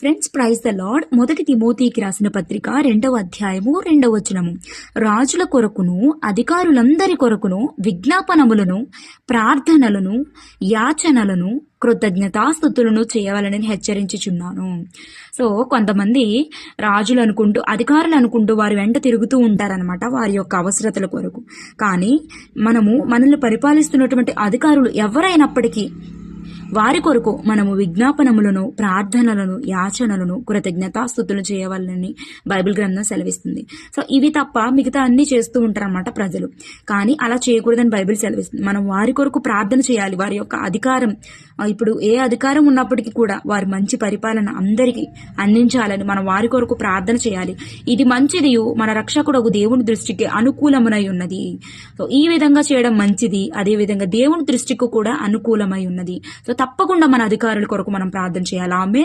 Friends praise the lord మొదటి తిమోతికి రాసిన పత్రిక రెండవ అధ్యాయము రెండవ వచనము. రాజుల కొరకును అధికారులందరి కొరకును విజ్ఞాపనములను ప్రార్థనలను యాచనలను కృతజ్ఞతాస్థుతులను చేయవాలని హెచ్చరించుచున్నాను. సో కొంతమంది రాజులు అనుకుంటూ అధికారులు అనుకుంటూ వారి వెంట తిరుగుతూ ఉంటారనమాట వారి యొక్క అవసరతల కొరకు. కానీ మనము మనల్ని పరిపాలిస్తున్నటువంటి అధికారులు ఎవరైనప్పటికీ వారి కొరకు మనము విజ్ఞాపనములను ప్రార్థనలను యాచనలను కృతజ్ఞతాస్థుతులు చేయవాలని బైబిల్ గ్రంథం సెలవిస్తుంది. సో ఇవి తప్ప మిగతా అన్ని చేస్తూ ఉంటారన్నమాట ప్రజలు. కానీ అలా చేయకూడదని బైబిల్ సెలవిస్తుంది. మనం వారి కొరకు ప్రార్థన చేయాలి. వారి యొక్క అధికారం ఇప్పుడు ఏ అధికారం ఉన్నప్పటికీ కూడా వారి మంచి పరిపాలన అందరికీ అందించాలని మనం వారి కొరకు ప్రార్థన చేయాలి. ఇది మంచిది. మన రక్షకుడు దేవుని దృష్టికి అనుకూలమునై ఉన్నది. సో ఈ విధంగా చేయడం మంచిది. అదే విధంగా దేవుని దృష్టికి కూడా అనుకూలమై ఉన్నది. సో తప్పకుండా మన అధికారుల కొరకు మనం ప్రార్థన చేయాలి. ఆమె